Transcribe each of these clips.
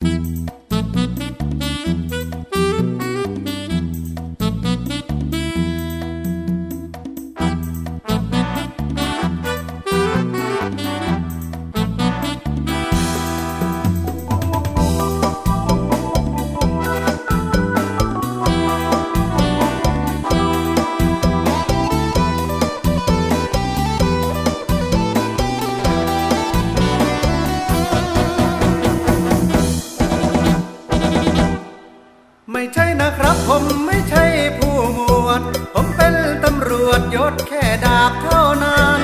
ไม่ ผมไม่ใช่ผู้หมวด ผมเป็นตำรวจยศแค่ดาบเท่านั้น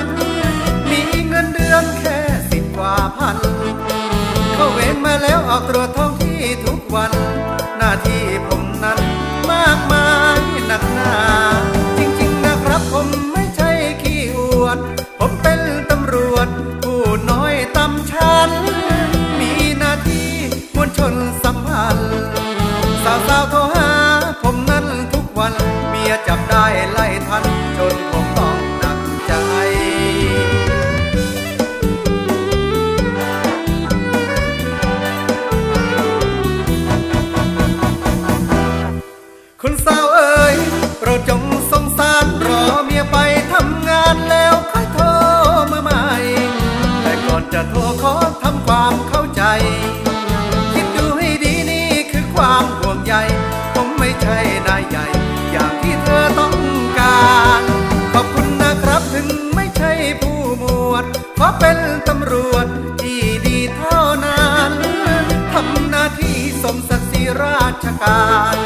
มีเงินเดือนแค่สิบกว่าพัน เข้าเวรมาแล้วออกตรวจท้องที่ทุกวัน หน้าที่ผมนั้นมากมายหนักหนาจริงๆนะครับผมไม่ใช่ขี้อวด ผมเป็นตำรวจ ผู้น้อยตำชันมีหน้าที่มวลชน ยจับได้ไล่ทันจนผมต้องหนักใจคุณสาวเอ๋ยโปรดจงสงสารรอเมียไปทำงานแล้วค่อยโทรมาใหม่ แต่ก่อนจะโทรขอทำความเข้าใจ คิดดูให้ดีนี่คือความห่วงใยผมไม่ใช่นายใหญ่ อย่างที่เธอต้องการ ขอบคุณนะครับถึงไม่ใช่ผู้หมวด ขอเป็นตำรวจที่ดีเท่านั้นทำหน้าที่สมศักดิ์ศรีราชการ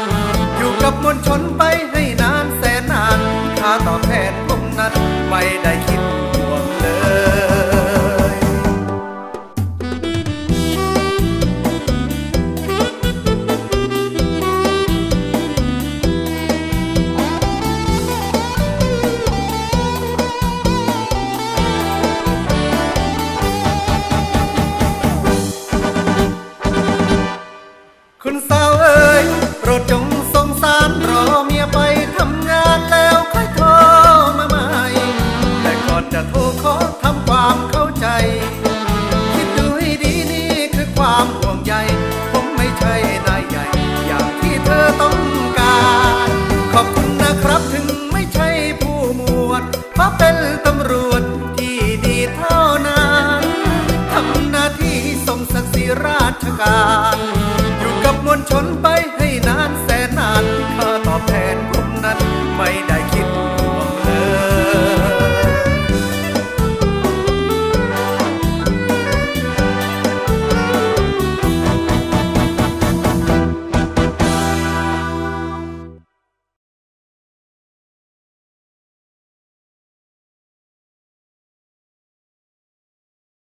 อยู่กับมวลชนไปให้นานแสนนาน ค่าตอบแทนผมนั้นไม่ได้คิด จะโทรขอทำความเข้าใจ คิดดูให้ดีนี่คือความห่วงใย ผมไม่ใช่นายใหญ่ อย่างที่เธอต้องการ ขอบคุณนะครับถึงไม่ใช่ผู้หมวด เพราะเป็นตำรวจที่ดีเท่านั้น ทำหน้าที่สมศักดิ์ศรีราชการ